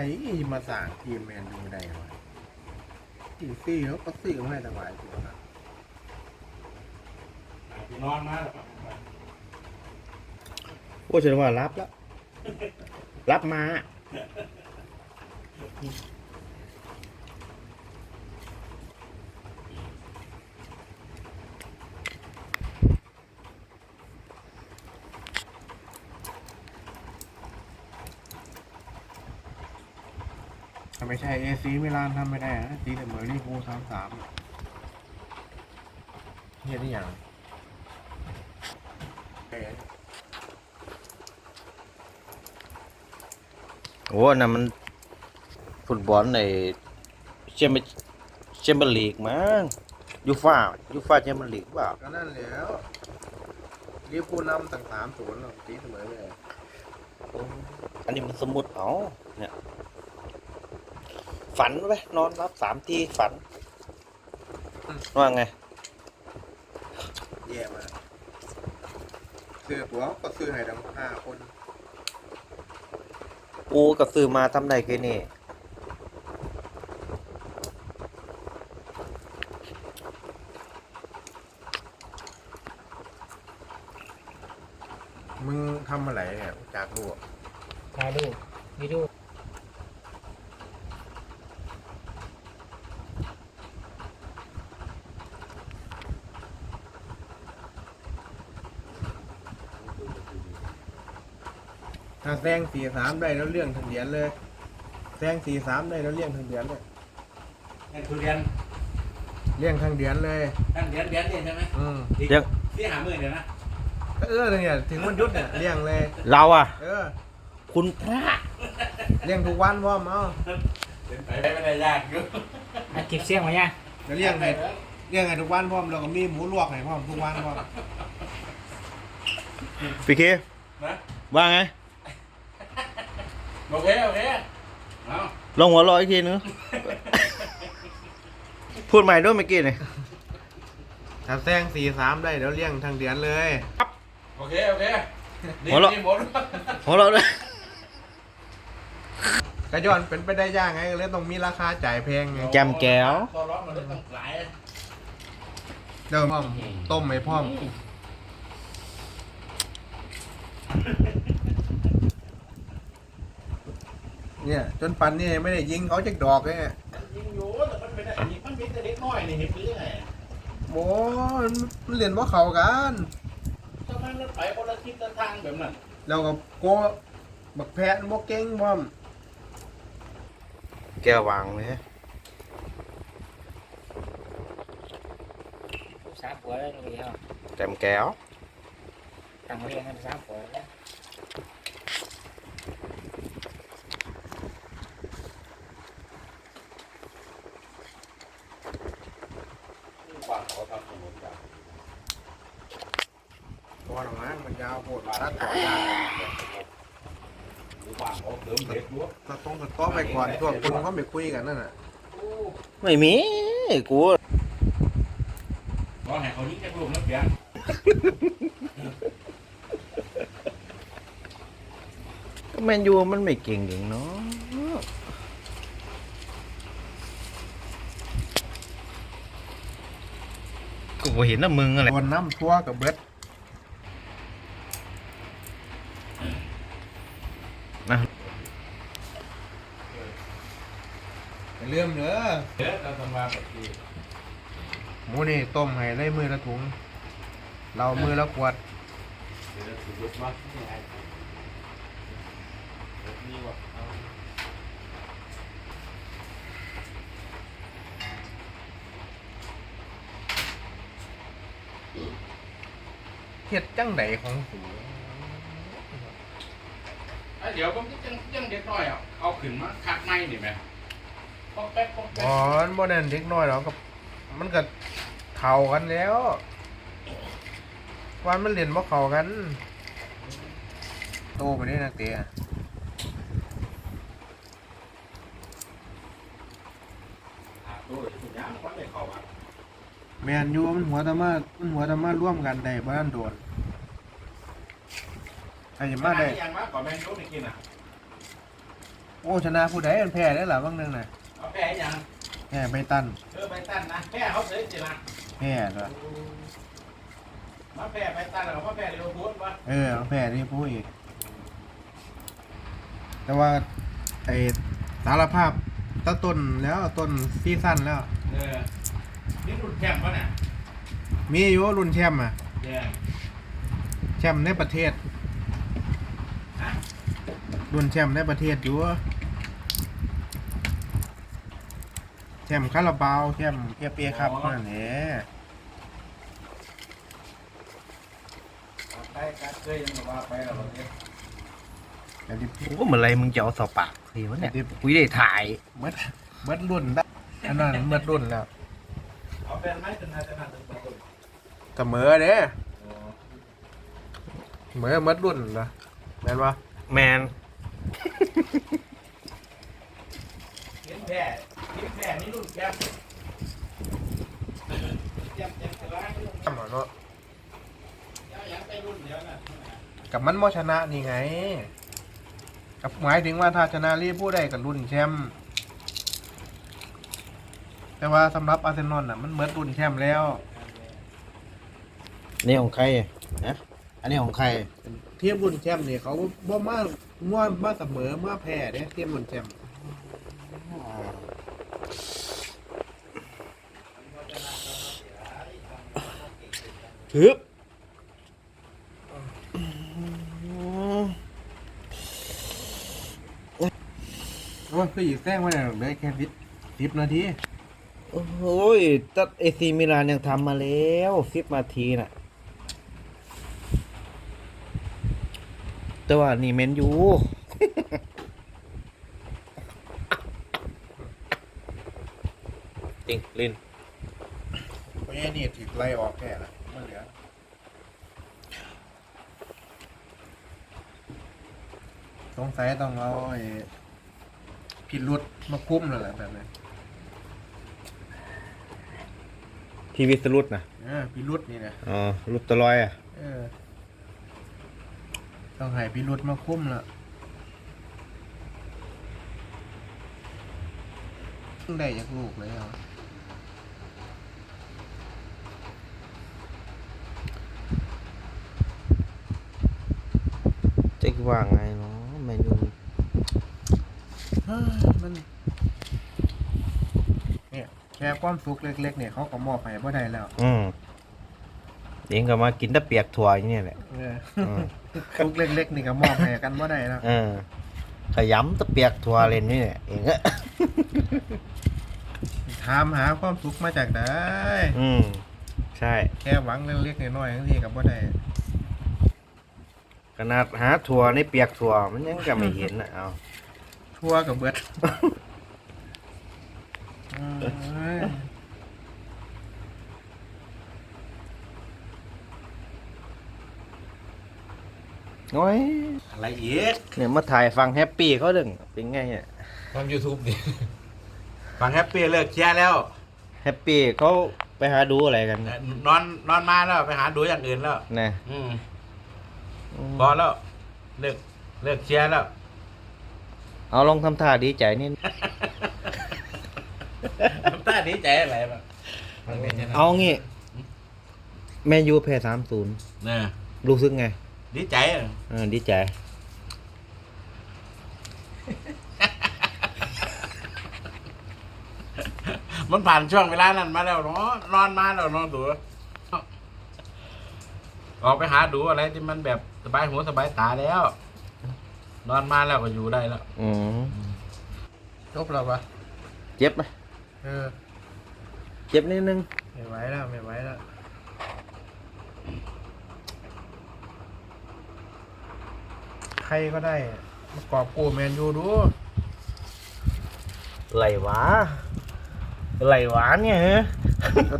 รมาสั่งทีมแมนยูได้วะทีซี่เขาก็ซื้อมาให้สบายตัวนะพี่นอนมาแล้วครับโอ้ฉันว่ารับแล้ว รับมา ไม่ใช่เอซีมิลานทำไม่ได้นะตีเสมอลิเวอร์พูลสามสามเฮียนี่อย่างเอ้ยโอ้นั่นมันฟุตบอลในแชมเปี้ยนแชมเปี้ยนลีกมั้งยูฟ่ายูฟ่าแชมเปี้ยนลีกเปล่าก็นั่นแหล้วลิเวอร์พูลนำตั้งสามศูนย์หรอกตีเสมอเลยอันนี้มันสมุดเอาเนี่ย ฝันไปนอนรับสามทีฝัน ว่าไง แย่มากซื้อตัวก็ซื้อให้ทั้งห้าคนกูกับซื้อมาทำได้แค่นี้มึงทำอะไรเนี่ยจากลูกถ่ายรูปวิดีโอ ถ้าแซงสี่สามได้แล้วเรื่องถึงเหรียญเลย แซงสี่สามได้แล้วเรื่องถึงเหรียญเลยนั่นทุเรียนเรื่องทางเหรียญเลย นั่นเดือนเดือนนี่ใช่ไหมอืมอีกเดี๋ยวที่หามือเดี๋ยวนะก็เออเนี่ยถึงวันหยุดเนี่ยเลี้ยงเลย เราอะ เออคุณพระเลี้ยงทุกวันพ่อมเอาเป็นไปไม่ได้ยากอยู่อัดคลิปเสียงมาเนี่ยจะเลี้ยงไงเลี้ยงไงทุกวันพ่อมเราก็มีหมูลวกให้พ่อมทุกวันพ่อมพี่เคนะว่าไง โอเค โอเคเอาลองหัวเรออีกทีนึง พูดใหม่ด้วยเมื่อกี้นี่ถ้าแซงสี่สามได้เดี๋ยวเลี้ยงทางเหรียญเลย โอเค โอเคดีหัวเราะดีหมดหัวเราะด้วยกระย้อนเป็นไปได้ยากไงก็เลยต้องมีราคาจ่ายแพงไงแจมแก้วตัวร้อนมันเลยต้องหลายเดิมพ่อมต้มให้พ่อม เนี่ย จนปันนี่ไม่ได้ยิงเขาจักดอกเลยเนี่ยยิงอยู่แต่มันเป็นอะไรมันเป็นแต่เล็กน้อยนี่เห็นหรือไงโอ้มันเรียนว่าเขากันทำไมมันไปคนละทิศละทางแบบนั้นแล้วก็โกบักแพะบ่เก่งพ่อมแก้ววางเลยสามผัวแล้วนี่เหรอแจมแก้วตั้งเรียงกันสามผัวแล้ว กว่าเขาทำถนนกัน พอหนังมั้งมันยาวโพด ตัดต่อยากหรือว่าเขาเติมเด็กด้วยตัดตรงตัดต่อไปก่อนพวกคุณเขาไม่คุยกันนั่นน่ะไม่มีกูก็ให้เขายิงแค่ลูกนักเรียนก็แมนยูมันไม่เก่งอย่างเนาะกูบ่เห็นนะมึงอะไรโดนน้ำทั่วกับเบิด นะ อย่าลืมเด้อ เดี๋ยวเราทำมาแบบนี้ หมูนี่ต้มให้ได้มือละถุง เรามือละขวดเดี๋ยวเห็ดจังไดของสูอะเดี๋ยวผมจะยังยังเด็กน้อยอะเอาขึ้นมาคัดไม้นี่ไหม อกแป๊กปอกแป๊อ๋อมันบ่แน่นเด็กน้อยหรอกกับมันก็เท่ากันแล้ววันมันเรียนบ่เข้ากัน โตไปได้นักเตะตัวเดี๋ยวสุดยอดมันเลยเข้ามาแมนอยู่มันหัวตะมามันหัวตะมาร่วมกันได้บ่ทันโดนไอ้มาได้ ยังมากกว่าแมนยูนี่กินอะ โอ้ชนะผู้ใดมันแพ้ได้หรอบ้างนึงน่ะ เอาแพ้ยังแพ้ไปตันเออไปตั้นนะแพ้เขาเลยสินะแพ้ตัวมาแพ้ไปตั้นแล้วก็มาแพ้เร็วพูดวะเออเอาแพ้นี่ผู้อีก แต่ว่าไอ้สารภาพตั้งต้นแล้วต้นซีซั่นแล้ว เออนี่รุ่นแชมป์ปะเนี่ยมีอยู่รุ่นแชมป์อะเนี่ยแชมป์ในประเทศ ฮะรุ่นแชมป์ในประเทศอยู่แชมป์คาราบาวแชมป์เอฟเอครับนั่นแหละไปกันเคยยังบอกว่าไปแล้วเหรอเนี่ยแต่ที่โอ้เมื่อไรมึงจะเอาสอบปากสิวะเนี่ยกูได้ถ่ายเบิดเบิดรุ่นได้อันนั้นเบิดรุ่นแล้วเอาเป็นไหมจนนาจะนานถึงประตูเสมอเด้เสมอเบิดรุ่นเหรอแม่นปะแมนเห็นแพ้ เห็นแพ้นี่รุ่นแชมป์แชมป์แชมป์จะร้ายรุ่นจำเหรอเนาะเดี๋ยวยังไปรุ่นเดียวน่ะกับมันโมชนะนี่ไง กับหมายถึงว่าถ้าชนะรีบผู้ใดกับรุ่นแชมป์แต่ว่าสำหรับอาร์เซนอลน่ะมันเบิดรุ่นแชมป์แล้ว นี่ของใครนะอันนี้ของใครทีมรุ่นแชมป์นี่เขาบ่มาม่วมาเสมอมาแพ้เด้ทีมรุ่นแชมป์ ฮึบโอ้ยคืออีกแซงไว้หน่อยเหลยแค่สิบสิบนาที โอ้ยตัดเอซีมิลานยังทำมาแล้วสิบนาทีน่ะ แต่ว่านี่เมนยูจริงลินเพราะงี้นี่ถูกไล่ออกแค่ละไม่เหลือส งสัยต้องเอาไอ้พิรุษมาคุ้มแล้วแหละแบบนี้ทีวีสรุดนะเออพิรุษนี่นะอ๋อรุดตะลอยอะเออ ต้องให้พิรุษมาคุ้มละได้จากลูกเลยเหรอจะว่าไงเนาะแมนยูเฮ้ยมันเนี่ยแค่ความสุขเล็ก ๆ เนี่ยเขาก็มอบให้บ่ได้แล้วอืมเองก็มากินแตะเปียกถั่วอย่างเนี้แหละเอออืมสุขเล็กๆนี่ก็มอบให้กันบ่ได้แล้วเออขยำตะเปียกถั่วเล่นนี่แหละเองก็ ถามหาความสุขมาจากไหนอืมใช่ แค่หวังเล็กๆน้อยๆทั้งทีกับบ่ได้ ขนาดหาถั่วในเปียกถั่วมันยังก็ไม่เห็นอะเอาทั่วกับเบิดเอ้ยโอ้ยอะไรอีกเนี่ยมาถ่ายฟังแฮปปี้เขาดึงเป็นไงเนี่ยทำยูทูบดิฟังแฮปปี้เลิกเคลียร์แล้วแฮปปี้เขาไปหาดูอะไรกันนอนนอนมาแล้วไปหาดูอย่างอื่นแล้วนะ อืม พอแล้วเลิกเลิกเคลียร์แล้ว เอาลองทำท่าดีใจนิดน้ำตาดีใจอะไรบ้างเอางี้แมนยูแพ้สามศูนย์เนี่ยรู้สึกไง ดีใจอะเออดีใจ มันผ่านช่วงเวลานั้นมาแล้วเนาะนอนมาแล้วนอนดู ออกไปหาดูอะไรที่มันแบบสบายหูสบายตาแล้ว นอนมาแล้วก็อยู่ได้แล้วอืมจบแล้วปะเจ็บไหมเออ เจ็บนิดนึง ไม่ไหวแล้ว ไม่ไหวแล้ว ใครก็ได้ มากอบกูแมนยูดูไหลหวาไหลหวานเนี่ยฮะก็